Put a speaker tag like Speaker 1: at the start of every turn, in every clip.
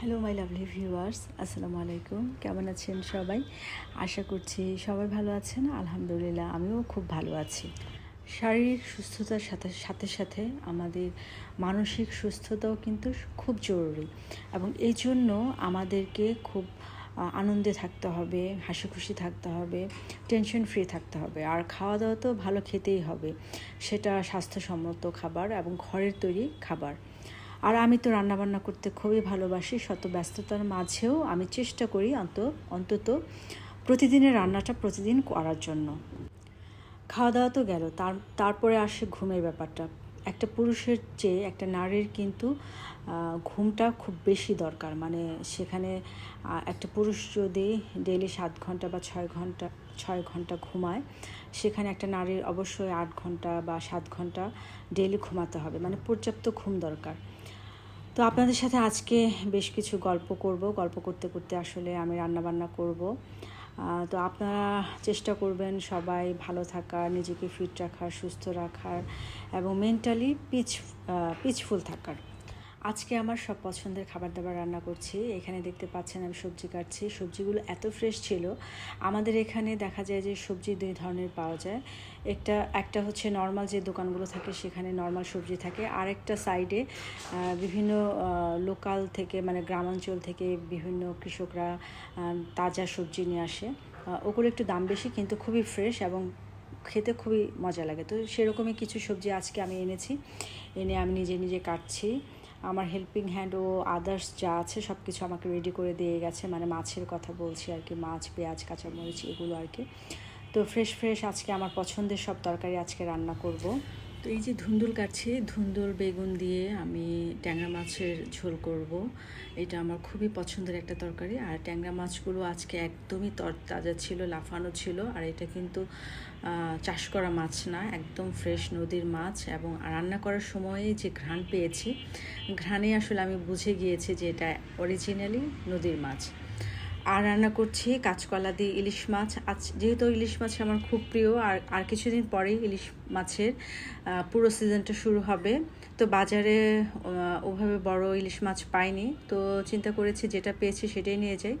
Speaker 1: Hello my lovely viewers আসসালামু আলাইকুম কেমন আছেন সবাই? আশা করছি সবাই ভালো আছেন। আলহামদুলিল্লাহ, আমিও খুব ভালো আছি। শারীরিক সুস্থতার সাথে সাথে সাথে আমাদের মানসিক সুস্থতাও কিন্তু খুব জরুরি। এবং এই জন্য আমাদেরকে খুব আনন্দে থাকতে হবে হাসি খুশি থাকতে হবে টেনশন ফ্রি থাকতে হবে। আর খাওয়া দাওয়া তো ভালো খেতেই হবে। সেটা স্বাস্থ্যসম্মত খাবার এবং ঘরের তৈরি খাবার। আর আমি তো রান্নাবান্না করতে খুবই ভালোবাসি, শত ব্যস্ততার মাঝেও আমি চেষ্টা করি অন্ত, অন্তত প্রতিদিনের রান্নাটা প্রতিদিন করার জন্য। খাওয়া দাওয়া তো গেল, তার, তারপরে আসে ঘুমের ব্যাপারটা। একটা পুরুষের চেয়ে একটা নারীর কিন্তু ঘুমটা খুব বেশি দরকার। মানে সেখানে একটা পুরুষ যদি ডেইলি সাত ঘণ্টা বা ছয় ঘণ্টা ছয় ঘণ্টা ঘুমায়, সেখানে একটা নারীর অবশ্যই আট ঘণ্টা বা সাত ঘণ্টা ডেইলি ঘুমাতে হবে। মানে পর্যাপ্ত ঘুম দরকার। তো আপনাদের সাথে আজকে বেশ কিছু গল্প করব। গল্প করতে করতে আসলে আমি রান্না বান্না করব তো আপনারা চেষ্টা করবেন সবাই ভালো থাকার, নিজেকে ফিট রাখার, সুস্থ রাখার এবং মেন্টালি পিচ পিচফুল থাকার। আজকে আমার সব পছন্দের খাবার দাবার রান্না করছি। এখানে দেখতে পাচ্ছেন আমি সবজি কাটছি। সবজিগুলো এত ফ্রেশ ছিল। আমাদের এখানে দেখা যায় যে সবজি দুই ধরনের পাওয়া যায়। একটা একটা হচ্ছে নর্মাল যে দোকানগুলো থাকে, সেখানে নর্মাল সবজি থাকে। আর একটা সাইডে বিভিন্ন লোকাল থেকে মানে গ্রামাঞ্চল থেকে বিভিন্ন কৃষকরা তাজা সবজি নিয়ে আসে। ওগুলো একটু দাম বেশি, কিন্তু খুবই ফ্রেশ এবং খেতে খুবই মজা লাগে। তো সেরকমই কিছু সবজি আজকে আমি এনেছি। এনে আমি নিজে নিজে কাটছি। আমার হেল্পিং হ্যান্ড ও আদার্স যা আছে সব কিছু আমাকে রেডি করে দিয়ে গেছে। মানে মাছের কথা বলছি আর কি, মাছ, পেঁয়াজ, কাঁচামরিচ, এগুলো আর কি। তো ফ্রেশ ফ্রেশ আজকে আমার পছন্দের সব তরকারি আজকে রান্না করব। তো এই যে ধুন্দুল কাটছি, ধুন্দুল বেগুন দিয়ে আমি ট্যাংরা মাছের ঝোল করব। এটা আমার খুবই পছন্দের একটা তরকারি। আর ট্যাংরা মাছগুলো আজকে একদমই তাজা ছিল, লাফানো ছিল। আর এটা কিন্তু চাষ করা মাছ না, একদম ফ্রেশ নদীর মাছ। এবং রান্না করার সময়ে যে ঘ্রাণ পেয়েছি ঘ্রাণে আসলে আমি বুঝে গিয়েছি যে এটা অরিজিনালি নদীর মাছ। আর রান্না করছি কাঁচকলা দিয়ে ইলিশ মাছ। আজ যেহেতু ইলিশ মাছ আমার খুব প্রিয়, আর আর কিছুদিন পরেই ইলিশ মাছের পুরো সিজনটা শুরু হবে। তো বাজারে ওভাবে বড় ইলিশ মাছ পাইনি। তো চিন্তা করেছি যেটা পেয়েছি সেটাই নিয়ে যাই।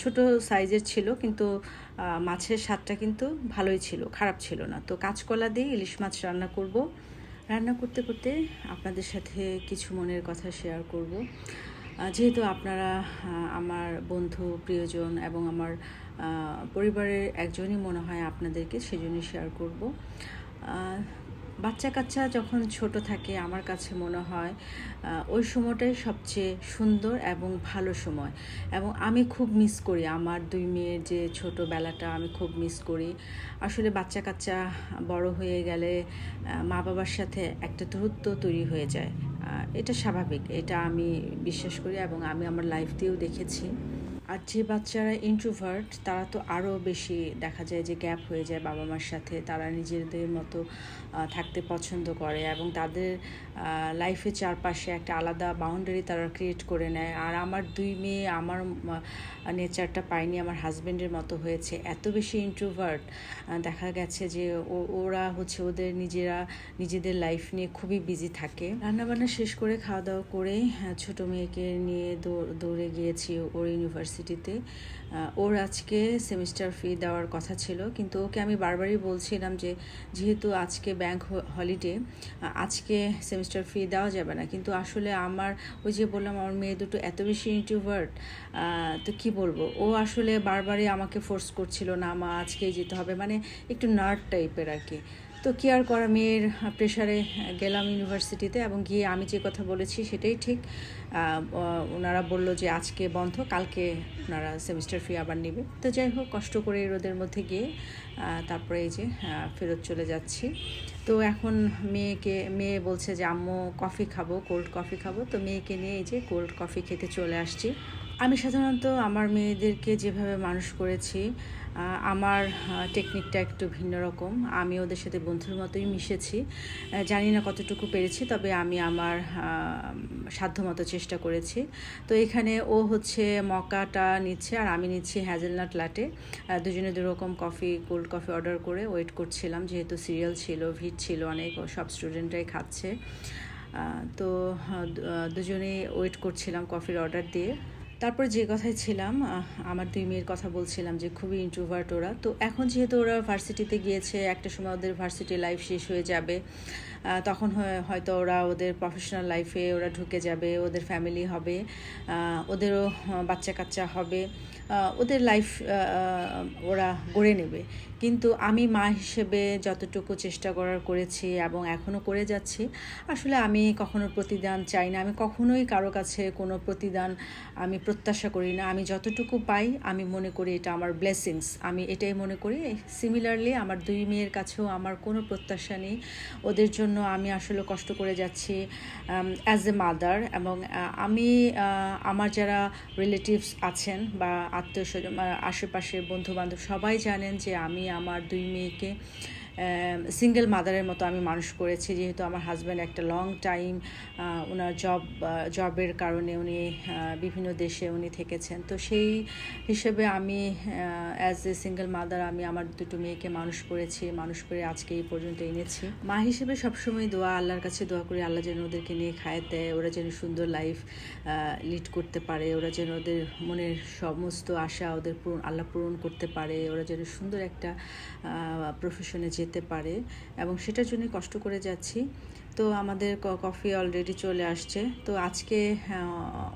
Speaker 1: ছোট সাইজের ছিল কিন্তু মাছের স্বাদটা কিন্তু ভালোই ছিল, খারাপ ছিল না। তো কাঁচকলা দিয়ে ইলিশ মাছ রান্না করব। রান্না করতে করতে আপনাদের সাথে কিছু মনের কথা শেয়ার করব। যেহেতু আপনারা আমার বন্ধু, প্রিয়জন এবং আমার পরিবারের একজনই মনে হয় আপনাদেরকে সেজন্যই শেয়ার করব। বাচ্চা কাচ্চা যখন ছোট থাকে, আমার কাছে মনে হয় ওই সময়টাই সবচেয়ে সুন্দর এবং ভালো সময়। এবং আমি খুব মিস করি, আমার দুই মেয়ের যে ছোটোবেলাটা আমি খুব মিস করি। আসলে বাচ্চা কাচ্চা বড় হয়ে গেলে মা বাবার সাথে একটা দূরত্ব তৈরি হয়ে যায়। এটা স্বাভাবিক। এটা আমি বিশ্বাস করি এবং আমি আমার লাইফ দিয়েও দেখেছি। আর যে বাচ্চারা ইন্ট্রোভার্ট তারা তো আরও বেশি দেখা যায় যে গ্যাপ হয়ে যায় বাবা মার সাথে। তারা নিজেদের মতো থাকতে পছন্দ করে এবং তাদের লাইফের চারপাশে একটা আলাদা বাউন্ডারি তারা ক্রিয়েট করে নেয়। আর আমার দুই মেয়ে আমার নেচারটা পায়নি আমার হাজব্যান্ডের মতো হয়েছে। এত বেশি ইন্ট্রোভার্ট দেখা গেছে যে ওরা হচ্ছে ওদের নিজেরা নিজেদের লাইফ নিয়ে খুবই বিজি থাকে। রান্নাবান্না শেষ করে খাওয়া দাওয়া করে হ্যাঁ, ছোট মেয়েকে নিয়ে দৌড়ে গিয়েছি ওর ইউনিভার্সিটিতে ওর আজকে সেমিস্টার ফি দেওয়ার কথা ছিল, কিন্তু ওকে আমি বারবারই বলছিলাম যে, যেহেতু আজকে ব্যাংক হলিডে আজকে সেমিস্টার ফি দেওয়া যাবে না। কিন্তু আসলে আমার, ওই যে বললাম, আমার মেয়ে দুটো এত বেশি ইন্ট্রোভার্ট তো কি বলব? ও আসলে বারবারই আমাকে ফোর্স করছিল, না মা, আজকেই যেতে হবে। মানে একটু নার্ড টাইপের আর কি। তো কি আর করা মেয়ের প্রেশারে গেলাম ইউনিভার্সিটিতে এবং গিয়ে আমি যে কথা বলেছি সেটাই ঠিক। ওনারা বলল যে আজকে বন্ধ, কালকে ওনারা সেমিস্টার ফি আবার নেবে। তো যাই হোক, কষ্ট করে রোদের মধ্যে গিয়ে তারপরে এই যে ফেরত চলে যাচ্ছি। তো এখন মেয়েকে, মেয়ে বলছে যে, আম্মু কফি খাব কোল্ড কফি খাব। তো মেয়েকে নিয়ে এই যে কোল্ড কফি খেতে চলে আসছি। আমি সাধারণত আমার মেয়েদেরকে যেভাবে মানুষ করেছি আমার টেকনিকটা একটু ভিন্ন রকম। আমি ওদের সাথে বন্ধুর মতোই মিশেছি। জানি না কতটুকু পেরেছি, তবে আমি আমার সাধ্যমতো চেষ্টা করেছি। তো এখানে ও হচ্ছে মকাটা নিচ্ছে আর আমি নিচ্ছি হ্যাজেলনাট লাটে দুজনে দুরকম কফি কোল্ড কফি অর্ডার করে ওয়েট করছিলাম। যেহেতু সিরিয়াল ছিল ভিড় ছিল অনেক সব স্টুডেন্টরাই খাচ্ছে। তো দুজনেই ওয়েট করছিলাম কফির অর্ডার দিয়ে। তারপর যে কথায় ছিলাম আমার দুই মেয়ের কথা বলছিলাম যে খুবই ইন্ট্রোভার্ট ওরা। তো এখন যেহেতু ওরা ভার্সিটিতে গিয়েছে, একটা সময় ওদের ভার্সিটি লাইফ শেষ হয়ে যাবে তখন হয়- হয়তো ওরা ওদের প্রফেশনাল লাইফে ওরা ঢুকে যাবে, ওদের ফ্যামিলি হবে ওদেরও বাচ্চা কাচ্চা হবে ওদের লাইফ ওরা গড়ে নেবে। কিন্তু আমি মা হিসেবে যতটুকু চেষ্টা করার করেছি এবং এখনও করে যাচ্ছি, আসলে আমি কখনো প্রতিদান চাই না। আমি কখনোই কারও কাছে কোনো প্রতিদান আমি প্রত্যাশা করি না। আমি যতটুকু পাই, আমি মনে করি এটা আমার ব্লেসিংস আমি এটাই মনে করি। সিমিলারলি আমার দুই মেয়ের কাছেও আমার কোনো প্রত্যাশা নেই। ওদের জন্য আমি আসলে কষ্ট করে যাচ্ছি অ্যাজ এ মাদার এবং আমি আমার যারা রিলেটিভস আছেন বা আত্মীয় স্বজন আশেপাশের বন্ধু বান্ধব সবাই জানেন যে আমি আমার দুই মেয়েকে সিঙ্গেল মাদারের মতো আমি মানুষ করেছি, যেহেতু আমার হাজব্যান্ড একটা লং টাইম ওনার জব জবের কারণে উনি বিভিন্ন দেশে উনি থেকেছেন। তো সেই হিসেবে আমি অ্যাজ এ সিঙ্গেল মাদার আমি আমার দুটো মেয়েকে মানুষ করেছি, মানুষ করে আজকে এই পর্যন্ত এনেছি। মা হিসেবে সবসময় দোয়া, আল্লাহর কাছে দোয়া করি, আল্লাহ যেন ওদেরকে নিয়ে খায় দেয়, ওরা যেন সুন্দর লাইফ লিড করতে পারে, ওরা যেন ওদের মনের সমস্ত আশা ওদের পূরণ, আল্লাহ পূরণ করতে পারে, ওরা যেন সুন্দর একটা প্রফেশনে যেতে পারে এবং সেটার জন্য কষ্ট করে যাচ্ছি। তো আমাদের কফি অলরেডি চলে আসছে। তো আজকে আহ,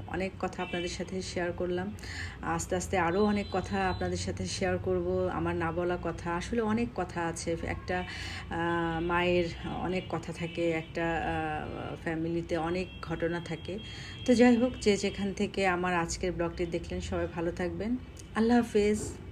Speaker 1: অনেক কথা আপনাদের সাথে শেয়ার করলাম। আস্তে আস্তে আরও অনেক কথা আপনাদের সাথে শেয়ার করব। আমার না বলা কথা আসলে অনেক কথা আছে। একটা মায়ের অনেক কথা থাকে একটা ফ্যামিলিতে অনেক ঘটনা থাকে। তো যাই হোক যে যেখান থেকে আমার আজকের ব্লগটি দেখলেন সবাই ভালো থাকবেন। আল্লাহ হাফেজ।